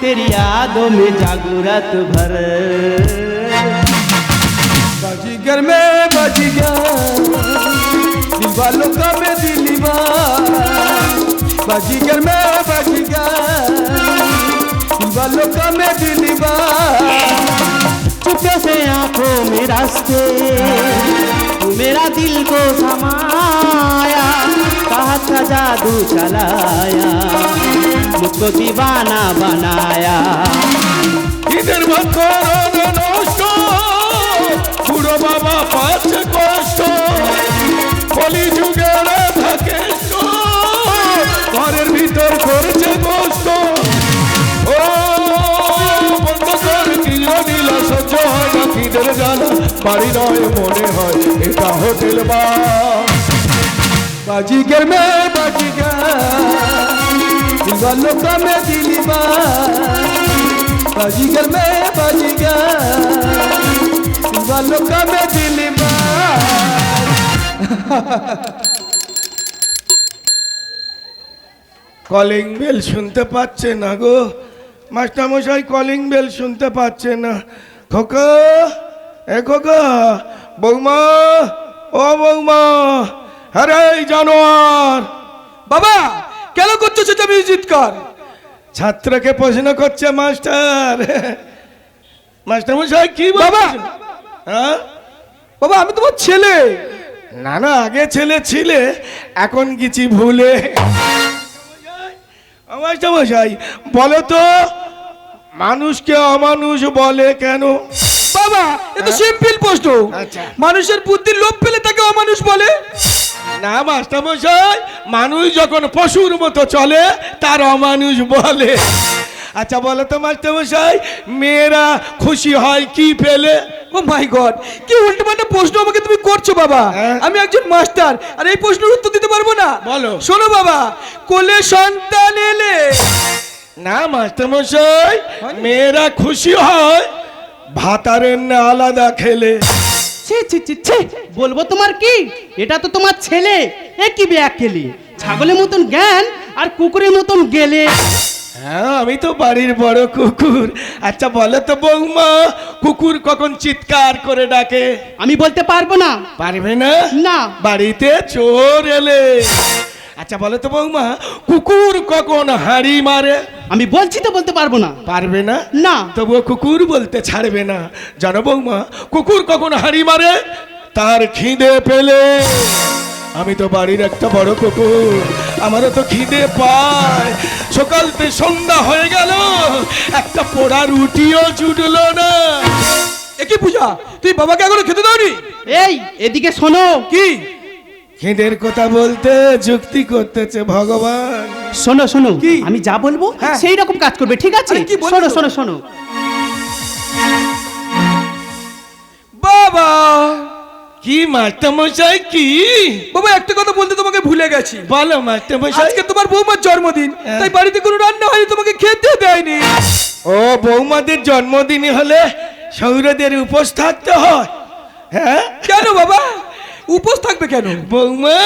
तेरी यादों में जागू रात भर। बाजीगर में बाजीगर दिल वालों का मैं बाजीगर में बाजीगर दिल वालों का मैं दिलीवार चुपके से आँखों में रास्ते मेरा दिल को समाया कहा था जादू चलाया मुझको दीवाना बनाया ঈদের ভক্তর নষ্ট পুরো বাবা পাচ্ছে কষ্ট তোর জানা বাড়ি নয় মনে হয়, এটা হোটেল বা। দিলি বা। দিলি বা। কলিং বেল শুনতে পাচ্ছে না গো। মাস্টারমশাই, কলিং বেল শুনতে পাচ্ছে না। খোকা। এ খোকা বৌমা ও বৌমা আরে জানোয়ার। বাবা কেন করছ সেটা চিৎকার? ছাত্রকে প্রশ্ন করছে মাস্টার। মাস্টার মশাই কি বাবা! হ্যাঁ? বাবা আমি তোমার ছেলে। না না আগে ছেলে ছিলে এখন কিছু ভুলে। মাস্টার মশাই বলো তো মানুষকে অমানুষ বলে কেন? বাবা এ তো সিম্পল প্রশ্ন। আচ্ছা। মানুষের বুদ্ধির লোভ পেলে তাকে অমানুষ বলে? না মাস্টারমশাই মানুষ যখন পশুর মতো চলে তার অমানুষ বলে। আচ্ছা বলো তো মাস্টারমশাই মেয়েরা খুশি হয় কি পেলে? ও মাই গড কি উল্টো পাল্টা প্রশ্ন আমাকে তুমি করছ বাবা? হ্যাঁ। আমি একজন মাস্টার আর এই প্রশ্নের উত্তর দিতে পারব না। বলো। শোনো বাবা কোলে সন্তান এলে না মাস্টারমশাই মেয়েরা খুশি হয় ভাতারের না আলাদা খেলে। বলব তোমার কি? এটা তো তোমার ছেলে। এ কি ব্যাকেলি? ছাগলের মতন জ্ঞান আর কুকুরের মতন গেলে। হ্যাঁ আমি তো বাড়ির বড় কুকুর। আচ্ছা বলো তো বৌমা কুকুর কখন চিৎকার করে ডাকে? আমি বলতে পারব না। পারবে না? না। বাড়িতে চোর এলে। আচ্ছা বলো তো বৌমা কুকুর কখন হাড়ি মারে? আমি বলছি তো বলতে পারব না। পারবে না? না। তবুও কুকুর বলতে ছাড়বে না। জানো বৌমা কুকুর কখন হাড়ি মারে? তার খিদে পেলে। আমি তো বাড়ির একটা বড় কুকুর আমারও তো খিদে পায়। সকালতে সন্ধ্যা হয়ে গেল একটা পোড়া রুটিও জুটলো না। একই পূজা তুই বাবাকে এখনও খেতে দাওনি? এই এদিকে শোনো। কি? খিদের কথা বলতে যুক্তি করতেছে ভগবান। শোনো শোনো কি? আমি যা বলব হ্যাঁ। সেই রকম কাজ করবে ঠিক আছে? আরে কি বলছো? শোনো শোনো শোনো। বাবা কি মাস্টারমশাই কি? বাবা একটা কথা বলতে তোমাকে ভুলে গেছি। বলো মাস্টারমশাই আজকে তোমার বৌমার জন্মদিন হ্যাঁ। তাই বাড়িতে কোনো রান্না হয়নি তোমাকে খেতে দেয়নি। ও বৌমাদের জন্মদিন হলে সৌরদের উপোস থাকতে হয়। হ্যাঁ? কেন বাবা? উপোস থাকবে কেন? বৌমা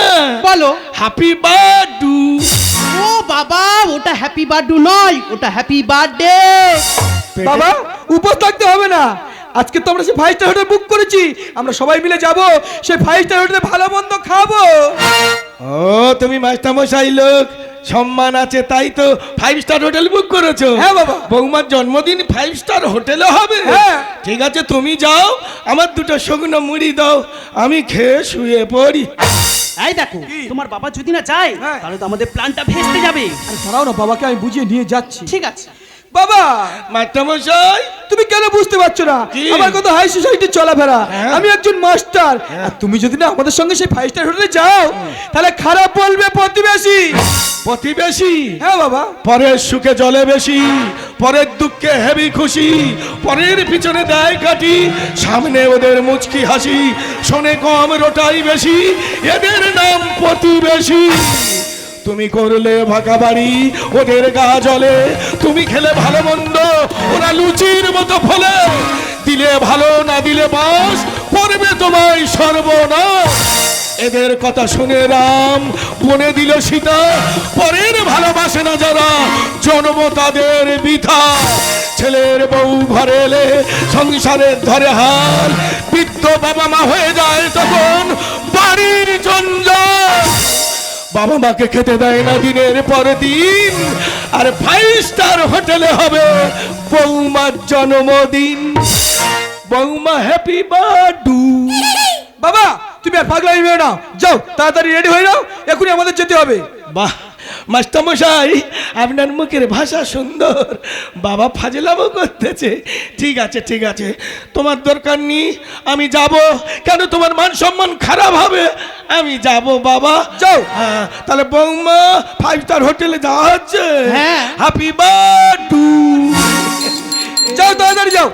বলো। হ্যাপি বার্থডু ও বাবা ওটা হ্যাপি বার্থডে নয় ওটা হ্যাপি বার্থডে বাবা উপোস থাকতে হবে না। আজকে তো আমরা সেই ফাইভ স্টার হোটেল বুক করেছি। আমরা সবাই মিলে যাব সেই ফাইভ স্টার হোটেলে ভালো মন্দ খাব। ও তুমি মাস্টার মশাই লোক। সম্মান আছে তাই তো ফাইভ স্টার হোটেল বুক করেছ। হ্যাঁ, বাবা। বৌমার জন্মদিন ফাইভ স্টার হোটেলে হবে। হ্যাঁ। ঠিক আছে তুমি যাও আমার দুটো শুকনো মুড়ি দাও আমি খেয়ে শুয়ে পড়ি। এই দেখো তোমার বাবা যদি না যায় হ্যাঁ। তাহলে তো আমাদের প্ল্যানটা ভেস্তে যাবে। আরে দাঁড়াও না বাবাকে আমি বুঝিয়ে নিয়ে যাচ্ছি। ঠিক আছে। বাবা! মাস্টারমশাই! তুমি কেন বুঝতে পারছ না? আমার কত হাই সোসাইটির চলাফেরা। হ্যাঁ। আমি একজন মাস্টার আর তুমি যদি না আমাদের সঙ্গে সেই ফাইভ স্টার হোটেলে যাও তাহলে খারাপ বলবে প্রতিবেশী। প্রতিবেশী? হ্যাঁ বাবা। পরের সুখে জলে বেশি পরের দুঃখে হেভি খুশি পরের পিছনে দেয় কাটি সামনে ওদের মুচকি হাসি শোনে কম রোটাই বেশি এদের নাম প্রতিবেশী। তুমি করলে ভাকা বাড়ি, ওদের গা জলে তুমি খেলে ভালো মন্দ, ওরা লুচির মতো ফলে। দিলে ভালো, না দিলে বাস, করবে তোমায় সর্বনাশ। এদের কথা শুনে রাম বনে দিল সীতা, পরের ভালোবাসে না যারা জন্ম তাদের বৃথা ছেলের বউ ঘরে এলে সংসারের ধরে হাল, বৃদ্ধ বাবা মা হয়ে যায় তখন বাড়ির জঞ্জাল বাবা মাকে খেতে দেয় না দিনের পর দিন। আর ফাইভ স্টার হোটেলে হবে বৌমার জন্মদিন। বৌমা হ্যাপি বার্থডু বাবা তুমি আর পাগলামি না। যাও তাড়াতাড়ি রেডি হয়ে যাও এখনই আমাদের যেতে হবে। বাহ। মাস্টারমশাই আপনার মুখের ভাষা সুন্দর। বাবা ফাজলামও করতেছে। ঠিক আছে ঠিক আছে। তোমার দরকার নেই আমি যাব। কেন তোমার মান সম্মান খারাপ হবে? আমি যাব বাবা। যাও। হ্যাঁ তাহলে বৌমা ফাইভ স্টার হোটেলে যাওয়া হচ্ছে। হ্যাঁ। হ্যাপি বার্থডু যাও তাড়াতাড়ি যাও।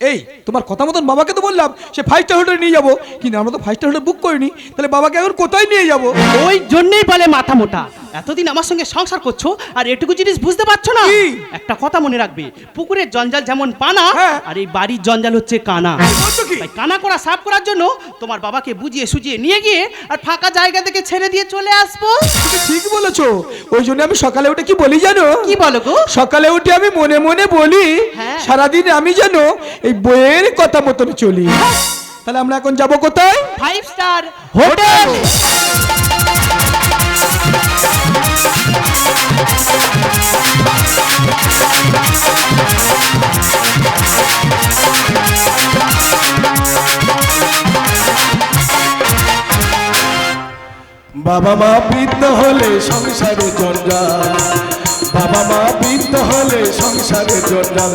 এই তোমার কথা মতন বাবাকে তো বললাম সে ফাইভ স্টার হোটেলে নিয়ে যাব। কিন্তু আমরা তো ফাইভ স্টার হোটেল বুক করিনি তাহলে বাবাকে এখন কোথায় নিয়ে যাব? ওই জন্যই বলে মাথা মোটা। এতদিন আমার সঙ্গে সংসার করছ আর এটুকু জিনিস বুঝতে পারছ না? একটা কথা মনে রাখবে পুকুরের জঞ্জাল যেমন পানা হ্যাঁ। আর এই বাড়ির জঞ্জাল হচ্ছে কানা? তাই কানা করা সাফ করার জন্য তোমার বাবাকে বুঝিয়ে সুজিয়ে নিয়ে গিয়ে আর ফাঁকা জায়গা থেকে ছেড়ে দিয়ে চলে আসব। ঠিক বলেছ। ওই জন্য আমি সকালে উঠে কি বলি জানো? কি বলো গো? সকালে উঠে আমি মনে মনে বলি হ্যাঁ। সারাদিন আমি যেন এই বইয়ের কথা মতন চলি। তাহলে আমরা এখন যাব কোথায়? Five star hotel. বাবা মা বৃদ্ধ হলে সংসারে জঞ্জাল বাবা মা বৃদ্ধ হলে সংসারে জঞ্জাল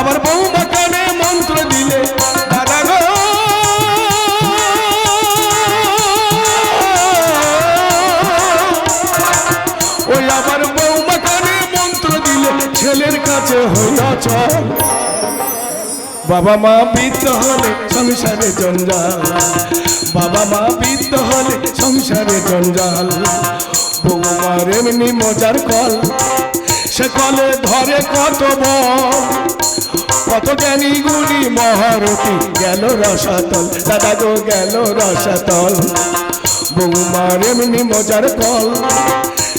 আমার বৌমা কানে মন্ত্র দিলে ওই আবার বৌমা কানে মন্ত্র দিলে, ছেলের কাছে হইয়া চল বাবা মা বৃদ্ধ হলে সংসারে জঞ্জাল। বাবা মা বৃদ্ধ হলে সংসারে জঞ্জাল। বৌমার এমনি মজার কল সে কলে ধরে কত কত জ্ঞানী গুণী মহারথী গেল রসাতল। দাদা গো, গেল রসাতল। বৌমার এমনি মজার কল।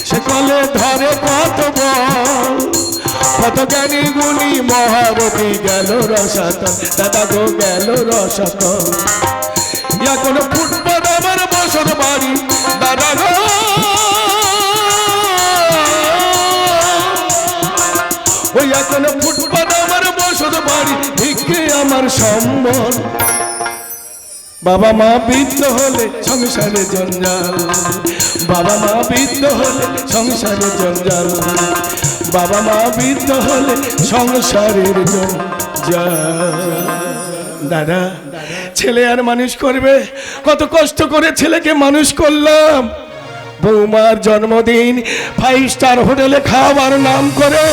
সে কলে ধরে কত বল। কত জ্ঞানী গুণী মহারথী গেল রসাতল। দাদা গো, গেল রসাতল। ইয়া কোন ফুটপাত আমার বাড়ি। দাদা গো ওই এখন ফুটপাত আমার বসত বাড়ি, ভিক্ষে আমার সম্বল। বাবা মা বৃদ্ধ হলে সংসারে জঞ্জাল। বাবা মা বৃদ্ধ হলে সংসারে জঞ্জাল। বাবা মা বৃদ্ধ হলে সংসারের দাদা, ছেলে আর মানুষ করবে? কত কষ্ট করে ছেলেকে মানুষ করলাম। বৌমার জন্মদিন ফাইভ স্টার হোটেলে খাওয়ার নাম করে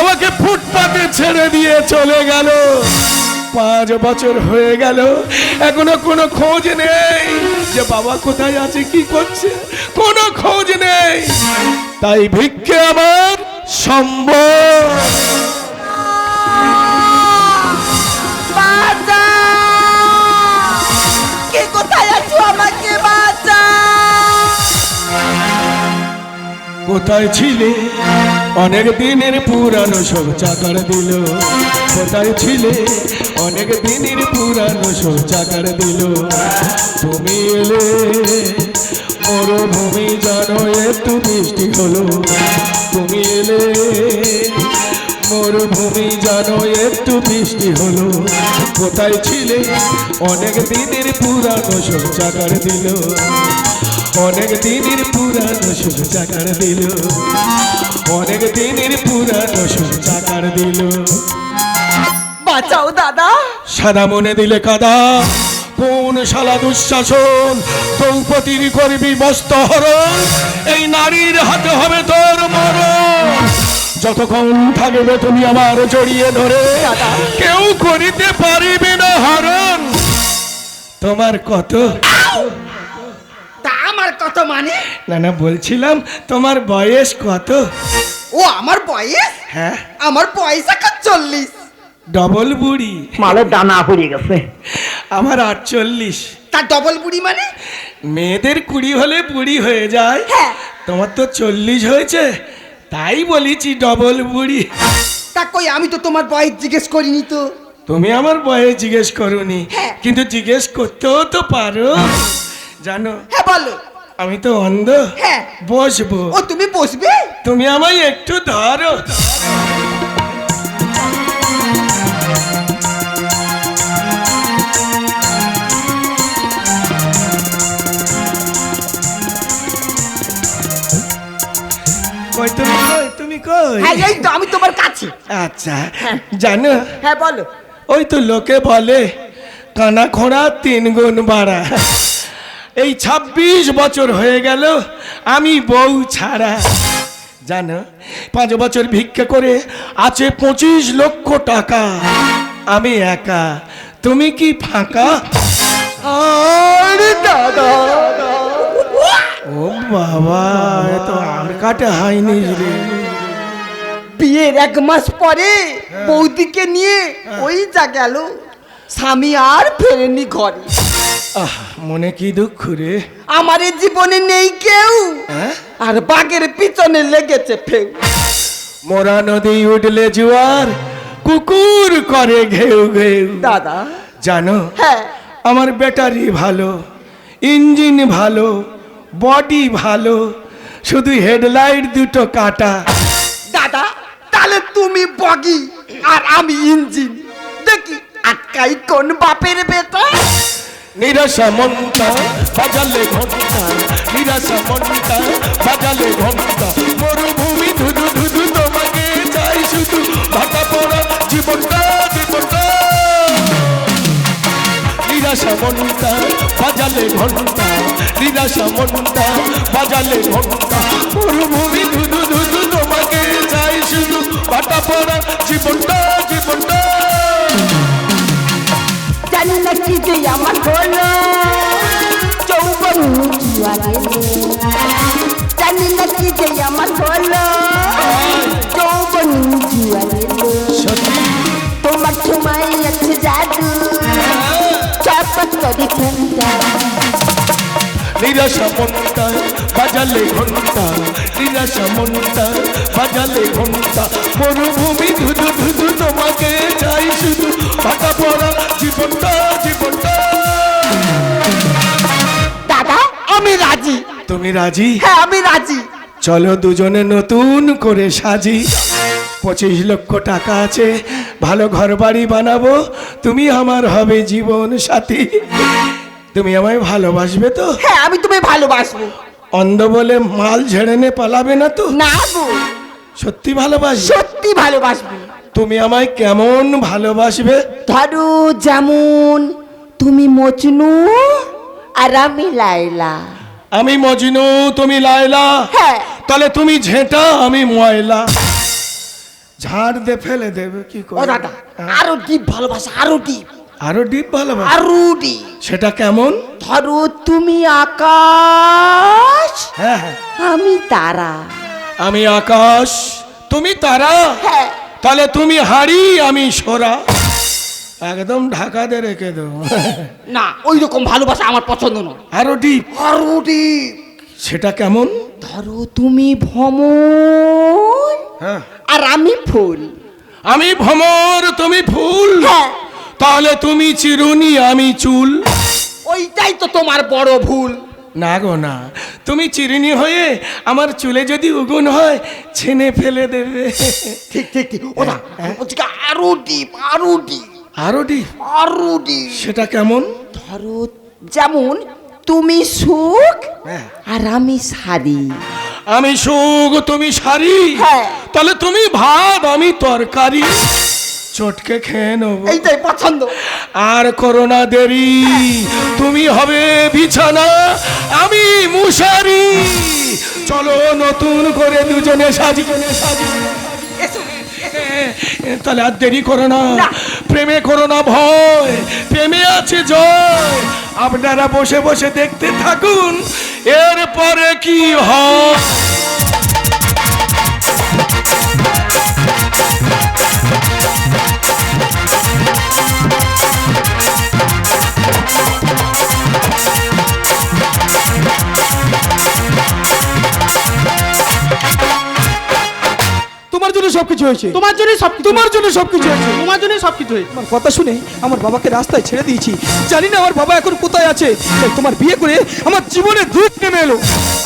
আমাকে ফুটপাতে ছেড়ে দিয়ে চলে গেল। পাঁচ বছর হয়ে গেল, এখনও কোনো খোঁজ নেই যে বাবা কোথায় আছে, কি করছে, কোনো খোঁজ নেই। তাই ভিক্ষে আমার সম্ভব কোথায় ছিলে? অনেক দিনের পুরানো সব চাকার দিল। কোথায় ছিলে? অনেক দিনের পুরানো সব চাকার দিল। তুমি এলে মরুভূমি জানো, একটু বৃষ্টি হলো। তুমি এলে মরুভূমি জানো, একটু বৃষ্টি হলো। কোথায় ছিলে? অনেক দিনের পুরানো সব চাকার দিল। অনেক দিনের পুরানো শুভ চাকার দিল। অনেক দিনের পুরানো শুভ চাকার দিল। বাঁচাও দাদা। সাদা মনে দিলে কাদা। কোন শালা দুঃশাসন দ্রৌপদীর করবি বস্ত হরণ এই নারীর হাতে হবে তোর মরণ। যতক্ষণ থাকবে তুমি আমার জড়িয়ে ধরে কেউ করিতে পারিবে না হরণ। তোমার কত আমার কত মানে? না না বলছিলাম তোমার বয়স কত? ও আমার বয়স? হ্যাঁ। আমার বয়স এখন চল্লিশ। ডবল বুড়ি। মালের দানা পড়ে গেছে। আমার আটচল্লিশ। তার ডবল বুড়ি মানে? মেয়েদের কুড়ি হলে বুড়ি হয়ে যায়। হ্যাঁ। তোমার তো চল্লিশ হয়েছে। তাই বলেছি ডবল বুড়ি। তা কই আমি তো তোমার বয়স জিজ্ঞেস করিনি তো। তুমি আমার বয়স জিজ্ঞেস করনি। হ্যাঁ। কিন্তু জিজ্ঞেস করতেও তো পারো। জানো হ্যাঁ বলো। আমি তো অন্ধ। হ্যাঁ। বসবো। ও তুমি বসবে? তুমি আমায় একটু ধরো। কই তুমি কই? তুমি কই? হ্যাঁ এই তো আমি তোমার কাছে। আচ্ছা জানো? হ্যাঁ বলো। ওই তো লোকে বলে কানা খোঁড়া তিন গুণ বাড়া। এই ছাব্বিশ বছর হয়ে গেল আমি বউ ছাড়া। জানো পাঁচ বছর ভিক্ষা করে আছে পঁচিশ লক্ষ টাকা। আমি একা তুমি কি ফাঁকা? আরে দাদা ও বাবা তো আর কাটে হয়নি রে। বিয়ের এক মাস পরে বৌদিকে নিয়ে ওই যা গেল স্বামী আর ফেরেনি ঘরে। আহ মনে কি দুঃখ রে? আমার জীবনে নেই কেউ। হ্যাঁ? আর বাঘের পিছনে লেগেছে ফেউ। মোরা নদী উঠলে জুয়ার কুকুর করে ঘেউ ঘেউ। দাদা। জানো হ্যাঁ। আমার ব্যাটারি ভালো ইঞ্জিন ভালো বডি ভালো শুধু হেডলাইট দুটো কাটা। দাদা তাহলে তুমি বগি আর আমি ইঞ্জিন। দেখি আটকাই কোন বাপের বেটা। নিরাশা মনটা, বাজালে ঘণ্টা নিরাশা মনটা, বাজালে ঘণ্টা মরুভূমি ধুধু ধুধু তোমাকে চাই শুধু, ভাটা পড়া জীবনটা জীবনটা। নিরাশা মনটা, বাজালে ঘণ্টা নিরাশা মনটা, বাজালে ঘণ্টা মরুভূমি ধুধু ধুধু তোমাকে চাই শুধু, ভাটা পড়া জীবনটা জীবনটা। কি যে আমার হলো চৌবন জানি না কি যে আমার হলো চৌবন তোমার সময় আছে জাদু চপত করে ফেলতা নিরাশা মনটা বাজালে ঘণ্টা নিরাশা মনটা বাজালে ঘণ্টা মরুভূমি ধুধু ধুধু তোমাকে চাই শুধু ফাটা পড়া জীবনটা জীবনটা তুমি রাজি? হ্যাঁ আমি রাজি। চলো দুজনে নতুন করে সাজি। পঁচিশ লক্ষ টাকা আছে ভালো ঘর বাড়ি বানাবো। তুমি আমার হবে জীবন সাথী। তুমি আমায় ভালোবাসবে তো? হ্যাঁ আমি তুমি ভালোবাসবো। অন্ধ বলে মাল ঝেড়ে নে পালাবে না তো? না গো। সত্যি ভালোবাসবে? সত্যি ভালোবাসবো। তুমি আমায় কেমন ভালোবাসবে? ধরো যেমন তুমি মজনু আর আমি লাইলা আমি মজনু তুমি লায়লা। হ্যাঁ। তাহলে তুমি ঝেঁটা আমি ময়লা। ঝাড় দে ফেলে দেবে কি করে দাদা আরও ডিপ ভালোবাসা আরও ডিপ। আরও ডিপ ভালোবাসা? আরও ডিপ। সেটা কেমন? ধরো তুমি আকাশ হ্যাঁ হ্যাঁ। আমি তারা। আমি আকাশ তুমি তারা? হ্যাঁ। তাহলে তুমি হাড়ি আমি সোরা। একদম ঢাকা দিয়ে রেখে দেবো। না ওই রকম ভালোবাসা আমার পছন্দ নয়। আরও ডিপ আরও ডিপ সেটা কেমন? ধরো তুমি ভ্রমণ হ্যাঁ। আর আমি ফুল। আমি ভ্রমর তুমি ফুল। হ্যাঁ। তাহলে তুমি চিরুনি আমি চুল। ওইটাই তো তোমার বড় ভুল। না গো না। তুমি চিরুনি হয়ে আমার চুলে যদি উগুন হয় ছেনে ফেলে দেবে। ঠিক ঠিক ঠিক। ওটা বলছি কি, আরও ডিপ আরও ডিপ আরও ডিপ আরও সেটা কেমন? ধরো যেমন তুমি সুখ হ্যাঁ। আর আমি শাড়ি। আমি সুখ তুমি শাড়ি? হ্যাঁ। তাহলে তুমি ভাত আমি তরকারি। চটকে খেয়ে নেব। এইটাই পছন্দ। আর করোনা দেরি। তুমি হবে বিছানা আমি মুশারি। চলো নতুন করে দুজনে সাজি সাজি। তাহলে আর দেরি করো না। প্রেমে করো না ভয়। প্রেমে আছে জয়। আপনারা বসে বসে দেখতে থাকুন। এরপরে কি হয়? সবকিছু হয়েছে। তোমার জন্য সব তোমার জন্য সবকিছু হয়েছে। তোমার জন্য সবকিছু হয়েছে। আমার কথা শুনে আমার বাবাকে রাস্তায় ছেড়ে দিয়েছি। জানি না আমার বাবা এখন কোথায় আছে। তাই তোমার বিয়ে করে আমার জীবনে দুধ নেমে এলো।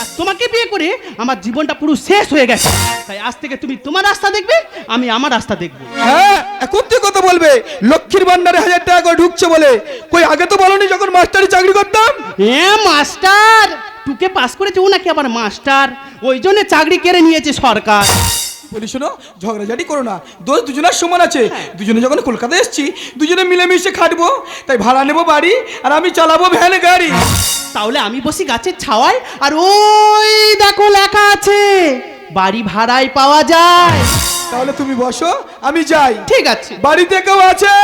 আর তোমাকে বিয়ে করে আমার জীবনটা পুরো শেষ হয়ে গেছে। তাই আজ থেকে তুমি তোমার রাস্তা দেখবে আমি আমার রাস্তা দেখব। হ্যাঁ এখন তুই কথা বলবে। লক্ষ্মীর ভান্ডারে হাজার টাকা করে ঢুকছে বলে। কই আগে তো বলনি যখন মাস্টারি চাকরি করতাম? এ মাস্টার টুকে পাস করেছে ও নাকি আবার মাস্টার? ওই জন্য চাকরি কেড়ে নিয়েছে সরকার। বলি শোনো ঝগড়াঝাটি করো না। দোষ দুজনের সমান আছে। দুজনে যখন কলকাতায় এসছি দুজনে মিলেমিশে খাটবো তাই ভাড়া নেব বাড়ি আর আমি চালাবো ভ্যান গাড়ি। তাহলে আমি বসি গাছের ছাওয়ায় আর ওই দেখো লেখা আছে বাড়ি ভাড়ায় পাওয়া যায়। তাহলে তুমি বসো আমি যাই। ঠিক আছে। বাড়িতে কেউ আছে?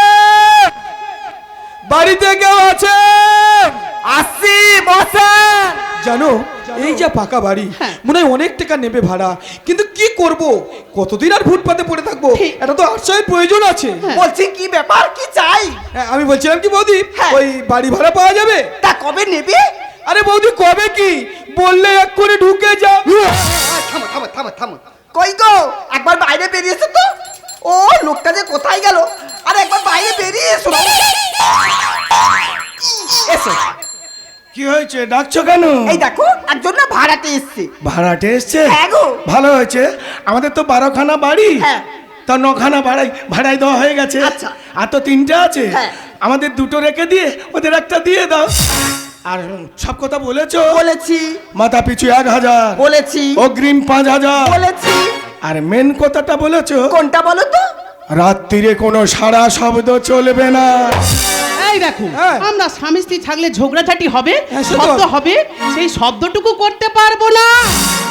বাড়িতে কেউ আছে? আসি বসেন জানো এই যা পাকা বাড়ি হ্যাঁ। মনে হয় অনেক টাকা নেবে ভাড়া। কিন্তু কি করব? কতদিন আর ফুটপাতে পড়ে থাকব? এটা তো আশ্রয়ের প্রয়োজন আছে। বলছি কি ব্যাপার? কি চাই? হ্যাঁ, আমি বলছিলাম কি বৌদি হ্যাঁ। ওই বাড়ি ভাড়া পাওয়া যাবে? তা কবে নেবে? আরে বৌদি কবে কি? বললে এক করে ঢুকে যাও। থামো থামো থামো থামো। কই গো? একবার বাইরে বেরিয়েছো তো? ও লোকটা যে কোথায় গেল? আরে একবার বাইরে বেরিয়ে এসো। এসো। কি হয়েছে? ডাকছো কেন? এই দেখো একজন না ভাড়াতে এসছে। ভাড়াটে এসছে? হ্যাঁ গো। ভালো হয়েছে। আমাদের তো বারোখানা বাড়ি। হ্যাঁ। তা নখানা ভাড়াই ভাড়াই দেওয়া হয়ে গেছে। আচ্ছা। আর তো তিনটে আছে। হ্যাঁ। আমাদের দুটো রেখে দিয়ে ওদের একটা দিয়ে দাও। আর সব কথা বলেছ? বলেছি। মাথা পিছু এক হাজার। বলেছি। অগ্রিম পাঁচ হাজার। বলেছি। আর মেন কথাটা বলেছ? কোনটা বলো তো? রাত্রিরে কোনো সারা শব্দ চলবে না। এই দেখো হ্যাঁ। আমরা স্বামী স্ত্রী থাকলে ঝগড়াঝাটি হবে হ্যাঁ, সে তো শব্দ হবে। সেই শব্দটুকু করতে পারব না।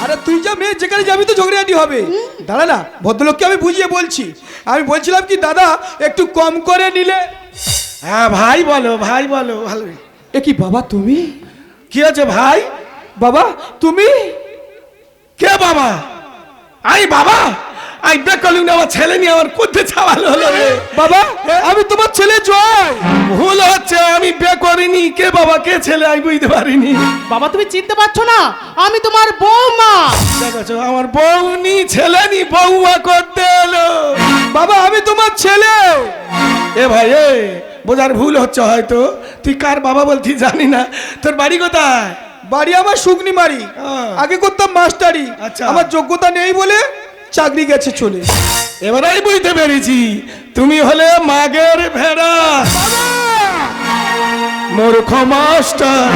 আরে তুই যা মেয়ে যেখানে যাবি তো ঝগড়াটি হবে। দাঁড়া না ভদ্রলোককে আমি বুঝিয়ে বলছি। আমি বলছিলাম কি দাদা একটু কম করে নিলে। হ্যাঁ ভাই বলো ভাই বলো ভালো এ কি বাবা তুমি? কি আছে ভাই? বাবা তুমি? কে বাবা? আই বাবা! আই বেকলিং না আমার ছেলে নিয়ে আমার কোথায় ছাওয়াল হলো রে? বাবা আমি তোমার ছেলে জয়। ভুল হচ্ছে আমি বে করিনি। কে বাবা কে ছেলে? আমি বুঝতে পারিনি। বাবা তুমি চিনতে পারছ না? আমি তোমার বৌমা। দেখেছ আমার বউনি ছেলে নি বউমা করতে এলো। বাবা আমি তোমার ছেলে। এ ভাই এ। বোঝার ভুল হচ্ছে হয়তো। তুই কার বাবা বলছি জানি না। তোর বাড়ি কোথায়? বাড়ি আমার শুকনি মারি। হ্যাঁ। আগে করতাম মাস্টারি। আচ্ছা। আমার যোগ্যতা নেই বলে চাকরি গেছে চলে। এবার আমি বুঝতে পেরেছি। তুমি হলে মাগের ভেড়া। মূর্খ মাস্টার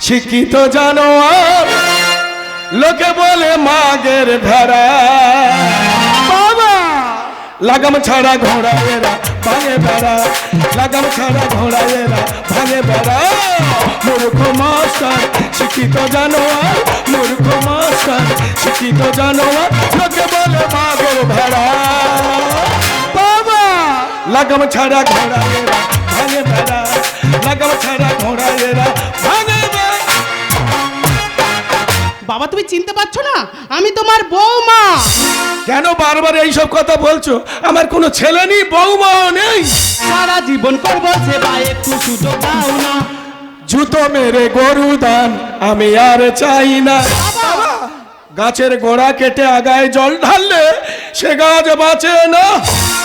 শিক্ষিত জানোয়ার লোকে বলে মাগের ভেড়া। বাবা! লাগাম ছাড়া ঘোড়া এরা। ভাঙে বেড়া, লাগাম ছাড়া ঘোড়া এরা ভাঙে বেড়া। মূর্খ মাস্টার, শিক্ষিত জানোয়ার, মূর্খ মাস্টার, শিক্ষিত জানোয়ার, লোকে বলে মাগর ভেড়া। বাবা! লাগাম ছাড়া ঘোড়া এরা ভাঙে বেড়া, লাগাম ছাড়া ঘোড়া এরা বাবা তুমি চিনতে পারছ না? আমি তোমার বৌমা কেন বারবার এইসব কথা বলছো? আমার কোনো ছেলে নেই বৌমা নেই। সারা জীবন করব সেবা একটু সুযোগ দাও না। জুতো মেরে গরু দান আমি আর চাই না। গাছের গোড়া কেটে আগায় জল ঢাললে সে গাছ বাঁচে না।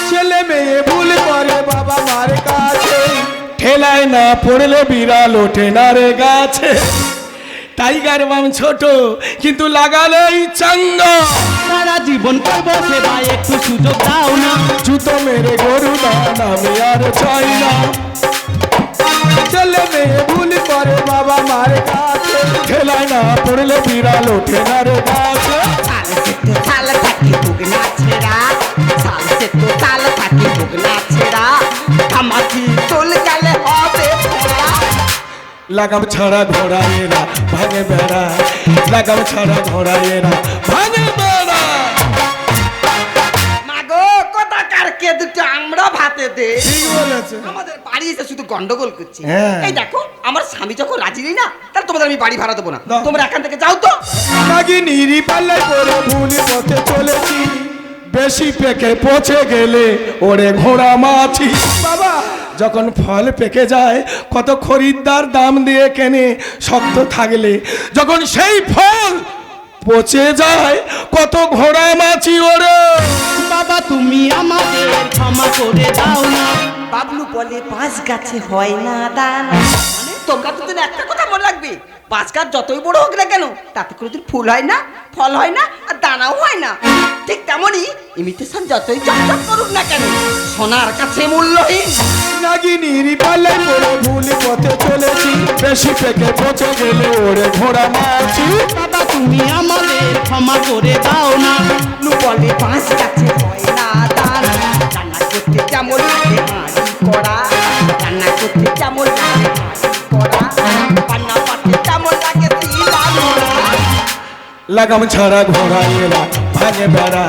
ছেলে মেয়ে ভুল করে বাবা মার কাছে। ঠেলায় না পড়লে বিড়াল ওঠে না রে গাছে। টাইগার বাম ছোট কিন্তু লাগালেই চাঙ্গ সারা জীবন করব সেবা একটু সুযোগ দাও না। জুতো মেরে গরু দান আমি আর চাই না। ছেলে মেয়ে ভুল করে বাবা মার কাছে। খেলায় না পড়লে বিড়াল ওঠে না রে গাছে। লাগাম ছাড়া ঘোড়া এরা ভাঙে বেড়া লাগাম ছাড়া ঘোড়া এরা ভাঙে বেড়া মাগো কোথাকার কে দুটো আমরা ভাতে দে ঠিক বলেছে আমাদের বাড়ি এসে শুধু গন্ডগোল করছে। হ্যাঁ। এই দেখো আমার স্বামী যখন রাজি নেই না তাহলে তোমাদের আমি বাড়ি ভাড়া দেবো না। তোমরা এখান থেকে যাও তো। নাকি নিরি পাল্লায় পড়ে ভুল পথে চলেছি। বেশি পেকে পচে গেলে ওরে ঘোড়া মাছি। বাবা যখন ফল পেকে যায় কত খরিদ্দার দাম দিয়ে কেনে শক্ত থাকলে। যখন সেই ফল পচে যায় কত ঘোড়া মাছি ওরে বাবা তুমি আমাদের ক্ষমা করে দাও না। বাবলু বলে পাঁচ গাছে হয় না দানা। মানে তোমরা তো একটা কথা মনে রাখবে? পাঁচ গাছ যতই বড় হোক না কেন তাতে কোনোদিন ফুল হয় না ফল হয় না আর দানাও হয় না। ঠিক তেমনই ইমিটেশন যতই চকচক করুক না কেন সোনার কাছে মূল্যহীন। নাগিনীর পাল্লায় পড়ে ভুল পথে চলেছি। বেশি পেকে পচে গেলে ওরে ঘোড়া মারছি। বাবা তুমি আমাদের ক্ষমা করে দাও না। বলে পাঁচ গাছে হয় না দানা রান্না করতে যেমন করা। রান্না করতে যেমন লাগাম ছাড়া ঘোড়া এরা, ভাঙে বেড়া।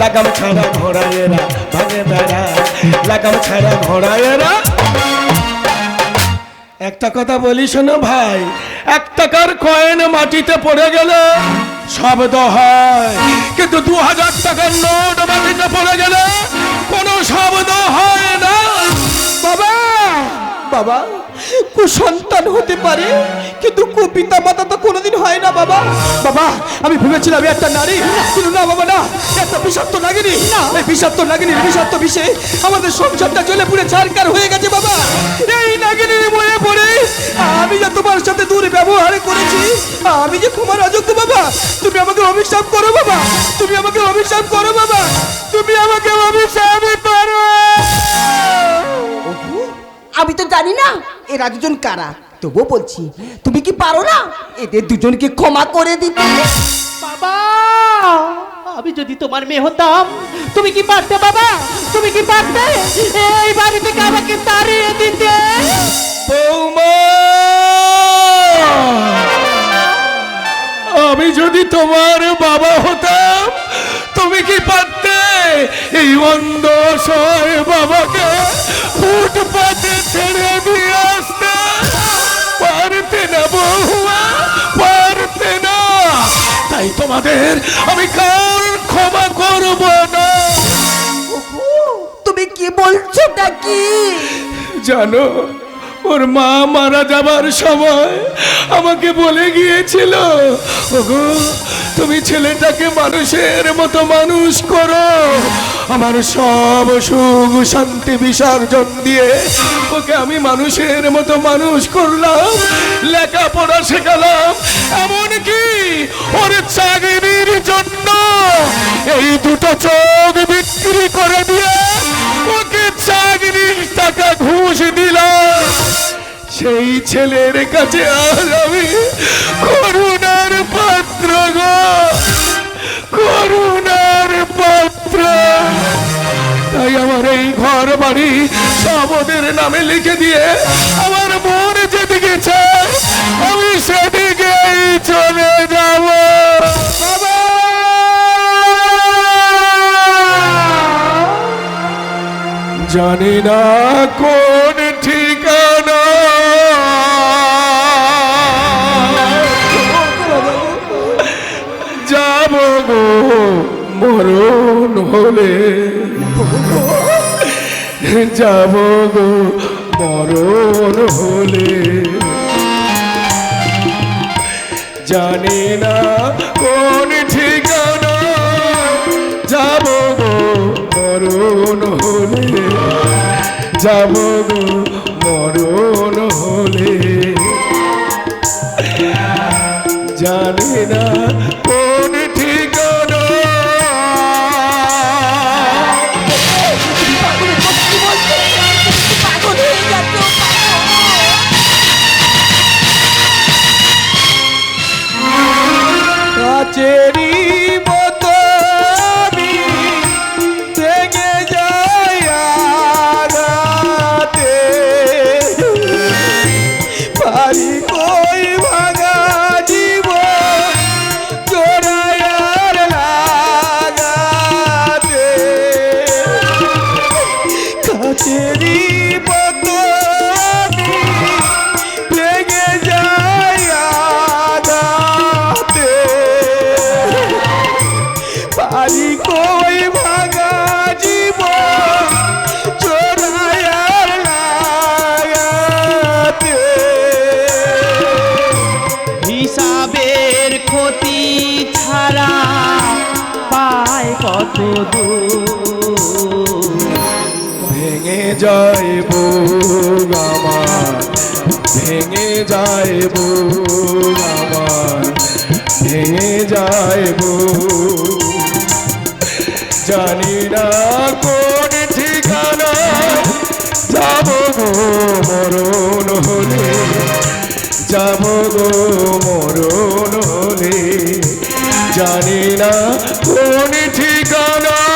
লাগাম ছাড়া ঘোড়া এরা, ভাঙে বেড়া। লাগাম ছাড়া ঘোড়া এরা। একটা কথা বলি শোনো ভাই, এক টাকার কয়েন মাটিতে পড়ে গেলে শব্দ হয়। কিন্তু দু হাজার টাকার নোট মাটিতে পড়ে গেলে কোনো শব্দ হয় না। বাবা বাবা কুসন্তান হতে পারে কিন্তু কুপিতা মাতা তো কোনোদিন হয় না বাবা। বাবা আমি ভেবেছিলাম এ একটা নারী। কিন্তু না বাবা না এ একটা বিষাক্ত নাগিনী। এই বিষাক্ত নাগিনীর বিষাক্ত বিষে আমাদের সংসারটা জ্বলে পুড়ে ছারকার হয়ে গেছে বাবা। এই নাগিনীর মনে পড়ে আমি যে তোমার সাথে দূর ব্যবহার করেছি আমি যে তোমার অযোগ্য বাবা তুমি আমাকে অভিশাপ করো বাবা তুমি আমাকে অভিশাপ করো বাবা তুমি আমাকে অভিশাপ করো। আমি তো জানি না। এরা দুজন কারা? তবুও বলছি তুমি কি পারো না? এদের দুজনকে ক্ষমা করে দিতে। বাবা আমি যদি তোমার মেয়ে হতাম তুমি কি পারতে বাবা? তুমি কি পারতে? এই বাড়ি থেকে আমাকে তাড়িয়ে দিতে। বৌমা! আমি যদি তোমার বাবা হতাম তুমি কি পারতে? এই অন্ধ বাবাকে ফুটপাতে ছেড়ে দিয়ে আসতে। পারতে না বৌমা পারতে না। তাই তোমাদের আমি কার ক্ষমা করব না? তুমি কি বলছো নাকি? জানো ওর মা মারা যাবার সময় আমাকে বলে গিয়েছিল ওগো তুমি ছেলেটাকে মানুষের মতো মানুষ করো। আমার সব সুখ শান্তি বিসর্জন দিয়ে ওকে আমি মানুষের মতো মানুষ করলাম, লেখাপড়া শেখালাম। এমনকি ওর চাকরির জন্য এই দুটো চোখ বিক্রি করে দিয়ে ওকে চাকরির টাকা ঘুষ দিলাম। সেই ছেলের কাছে আর আমি করুণার পাত্র গো করুণার পাত্র। তাই আমার এই ঘর বাড়ি সব ওদের নামে লিখে দিয়ে আমার মন যেদিকে চায় আমি সেদিকেই চলে যাব। জানি না কোন হলে যাব গো মরণ হলে। জানি না Cherry. ভেঙে যায় আমার, ভেঙে যায় আমার, ভেঙে যায় বুক। জানি না কোন ঠিকানা, যাব গো মরণ হলে, যাব গো মরণ হলে। জানি না কোন ঠিকানা।